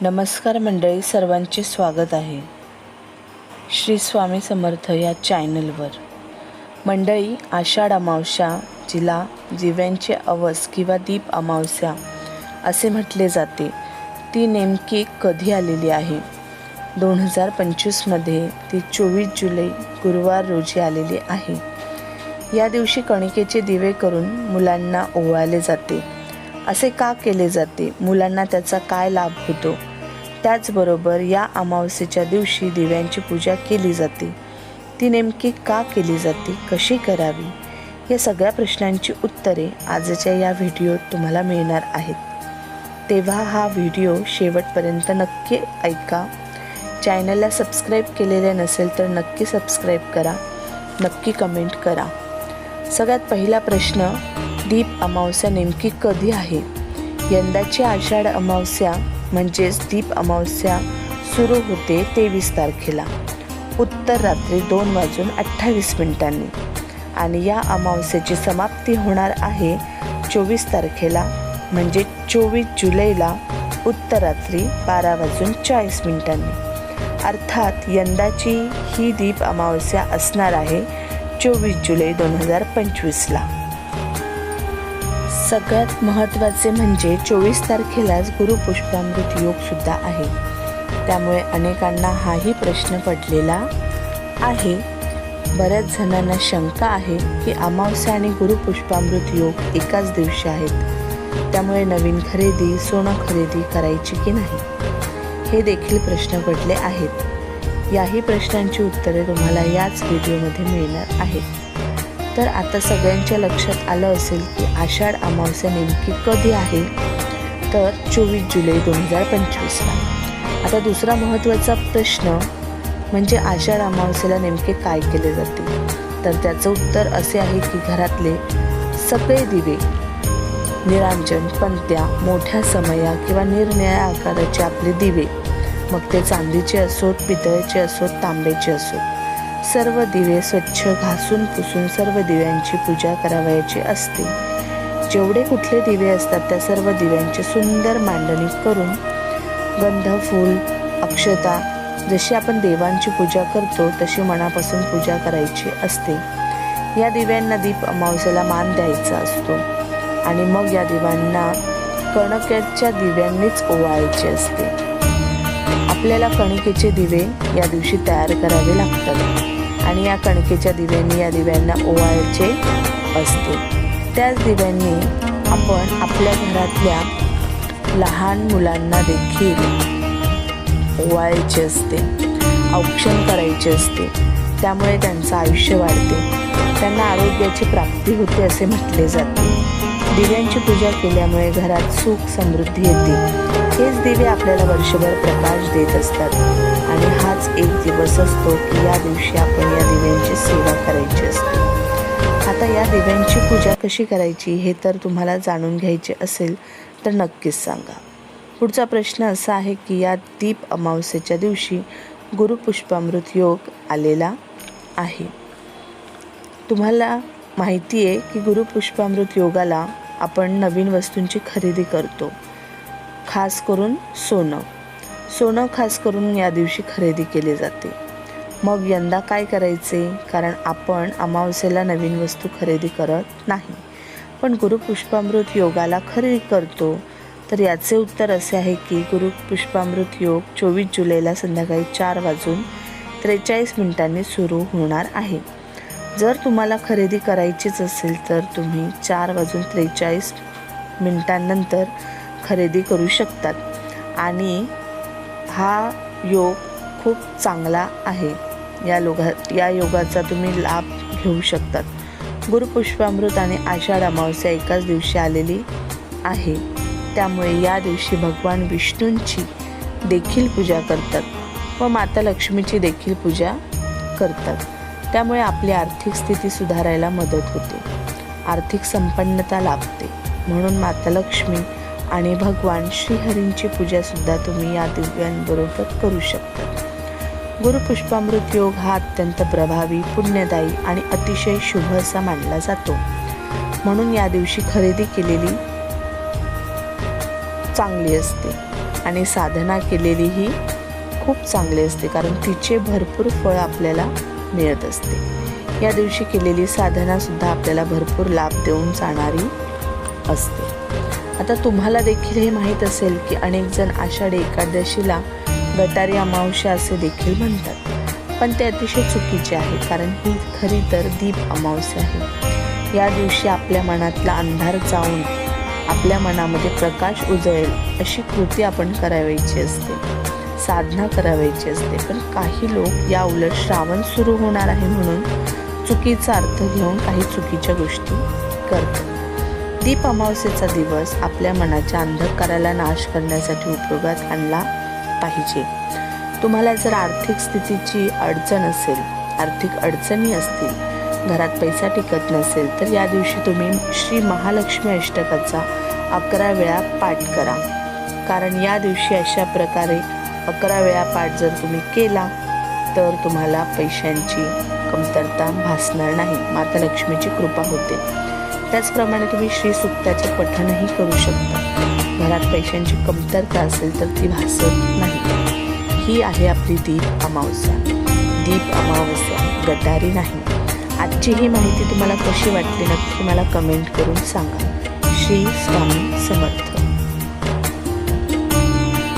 नमस्कार मंडळी सर्वांचे स्वागत आहे. श्री स्वामी समर्थ या चॅनलवर. मंडळी आषाढ अमावस्या जिला दिव्यांचे अवस किंवा दीप अमावस्या असे म्हटले जाते. ती नेमकी कधी आलेली आहे? दोन हजार पंचवीसमध्ये ती चोवीस जुलै गुरुवार रोजी आलेली आहे. या दिवशी कणिकेचे दिवे करून मुलांना ओवाळले जाते. असे का केले जाते? मुलांना त्याचा काय लाभ होतो? त्याचबरोबर या अमावस्येच्या दिवशी दिव्यांची पूजा केली जाते. ती नेमकी का केली जाते? कशी करावी? या सगळ्या प्रश्नांची उत्तरे आजच्या या व्हिडिओत तुम्हाला मिळणार आहेत. तेव्हा हा व्हिडिओ शेवटपर्यंत नक्की ऐका. चॅनलला सबस्क्राईब केलेले नसेल तर नक्की सबस्क्राईब करा. नक्की कमेंट करा. सगळ्यात पहिला प्रश्न दीप अमावस्या नेमकी कधी आहे? यंदाची आषाढ अमावस्या म्हणजेच दीप अमावस्या सुरू होते तेवीस तारखेला. उत्तर रात्री दोन वाजून अठ्ठावीस मिनिटांनी. आणि या अमावस्येची समाप्ती होणार आहे चोवीस तारखेला म्हणजे चोवीस जुलैला उत्तर रात्री बारा वाजून चाळीस मिनिटांनी. अर्थात यंदाची ही दीप अमावस्या असणार आहे चोवीस जुलै दोन हजार पंचवीसला. सगळ्यात महत्त्वाचे म्हणजे चोवीस तारखेलाच गुरुपुष्पामृत योग सुद्धा आहे. त्यामुळे अनेकांना हाही प्रश्न पडलेला आहे. बऱ्याच जणांना शंका आहे की अमावस्या आणि गुरुपुष्पामृत योग एकाच दिवशी आहेत. त्यामुळे नवीन खरेदी सोनं खरेदी करायची की नाही? हे देखील प्रश्न पडले आहेत. याही प्रश्नांची उत्तरे तुम्हाला याच व्हिडिओमध्ये मिळणार आहेत. तर आता सगळ्यांच्या लक्षात आलं असेल की आषाढ अमावस्या नेमकी कधी आहे? तर चोवीस जुलै दोन हजार पंचवीसला. आता दुसरा महत्त्वाचा प्रश्न म्हणजे आषाढ अमावस्येला नेमके काय केले जाते? तर त्याचं उत्तर असे आहे की घरातले सगळे दिवे निरांजन पंत्या मोठ्या समया किंवा निरनिळ्या आकाराचे आपले दिवे मग ते चांदीचे असोत पितळेचे असोत तांब्याचे असोत. सर्व दिवे स्वच्छ घासून पुसून सर्व दिव्यांची पूजा करावयाची असते. जेवढे कुठले दिवे असतात त्या सर्व दिव्यांची सुंदर मांडणी करून गंध फूल अक्षता जशी आपण देवांची पूजा करतो तशी मनापासून पूजा करायची असते. या दिव्यांना दीप अमावस्याला मान द्यायचा असतो आणि मग या दिव्यांना कणक्याच्या दिव्यांनीच ओवाळायचे असते. आपल्याला कणिकेचे दिवे या दिवशी तयार करावे लागतात. आणि या कणकेच्या दिव्यांनी या दिव्यांना ओवाळायचे असते. त्याच दिव्यांनी आपण आपल्या घरातल्या लहान मुलांना देखील ओवाळायचे असते औक्षण करायचे असते. त्यामुळे त्यांचं आयुष्य वाढते. त्यांना आरोग्याची प्राप्ती होते असे म्हटले जाते. दिव्यांची पूजा केल्यामुळे घरात सुख समृद्धी येते. हेच दिवे आपल्याला वर्षभर प्रकाश देत असतात. आणि हाच एक दिवस असतो की या दिवशी आपण या दिव्यांची सेवा करायची असते. आता या दिव्यांची पूजा कशी करायची हे तर तुम्हाला जाणून घ्यायचे असेल तर नक्कीच सांगा. पुढचा प्रश्न असा आहे की या दीप अमावस्येच्या दिवशी गुरुपुष्पामृत योग आलेला आहे. तुम्हाला माहिती आहे की गुरुपुष्पामृत योगाला आपण नवीन वस्तूंची खरेदी करतो खास करून सोनं. सोनं खास करून या दिवशी खरेदी केली जाते. मग यंदा काय करायचे? कारण आपण अमावस्येला नवीन वस्तू खरेदी करत नाही. पण गुरुपुष्पामृत योगाला खरेदी करतो. तर याचे उत्तर असे आहे की गुरुपुष्पामृत योग चोवीस जुलैला संध्याकाळी चार वाजून त्रेचाळीस मिनिटांनी सुरू होणार आहे. जर तुम्हाला खरेदी करायचीच असेल तर तुम्ही चार वाजून त्रेचाळीस मिनिटांनंतर खरेदी करू शकतात. आणि हा योग खूप चांगला आहे. या लोगा या योगाचा तुम्ही लाभ घेऊ शकतात. गुरुपुष्पामृत आणि आषाढ अमावस्या एकाच दिवशी आलेली आहे. त्यामुळे या दिवशी भगवान विष्णूंची देखील पूजा करतात व माता लक्ष्मीची देखील पूजा करतात. त्यामुळे आपली आर्थिक स्थिती सुधारायला मदत होते. आर्थिक संपन्नता लाभते. म्हणून माता लक्ष्मी आणि भगवान श्रीहरींची पूजासुद्धा तुम्ही या दिव्यांबरोबर करू शकता. गुरुपुष्पामृत योग हा अत्यंत प्रभावी पुण्यदायी आणि अतिशय शुभ असा मानला जातो. म्हणून या दिवशी खरेदी केलेली चांगली असते आणि साधना केलेली ही खूप चांगली असते कारण तिचे भरपूर फळ आपल्याला मिळत असते. या दिवशी केलेली साधनासुद्धा आपल्याला भरपूर लाभ देऊन जाणारी असते. आता तुम्हाला देखील हे माहीत असेल की अनेक जण आषाढी एकादशीला गटारी अमावस्या असे देखील म्हणतात. पण ते अतिशय चुकीचे आहे कारण ही खरी तर दीप अमावस्या आहे. या दिवशी आपल्या मनातला अंधार जाऊन आपल्या मनामध्ये प्रकाश उजळेल अशी कृती आपण करावयाची असते. साधना करावयाची असते. पण काही लोक या उलट श्रावण सुरू होणार आहे म्हणून चुकीचा अर्थ घेऊन काही चुकीच्या गोष्टी करतात. दीप अमावस्येचा दिवस आपल्या मनाच्या अंधकाराला नाश करण्यासाठी उपयोगात आणला पाहिजे. तुम्हाला जर आर्थिक स्थितीची अडचण असेल आर्थिक अडचणी असतील घरात पैसा टिकत नसेल तर या दिवशी तुम्ही श्री महालक्ष्मी अष्टकाचा अकरा वेळा पाठ करा. कारण या दिवशी अशा प्रकारे अकरा वेळा पाठ जर तुम्ही केला तर तुम्हाला पैशांची कमतरता भासणार नाही. माता लक्ष्मीची कृपा होते. त्याचप्रमाणे तुम्ही श्री सुक्ताचे पठणही करू शकता. घरात पैशांची कमतरता असेल तर ती भासत नाही. ही आहे आपली दीप अमावस्या. दीप अमावस्या गटारी नाही. आजची ही माहिती तुम्हाला कशी वाटली नक्की मला कमेंट करून सांगा. श्री स्वामी समर्थ.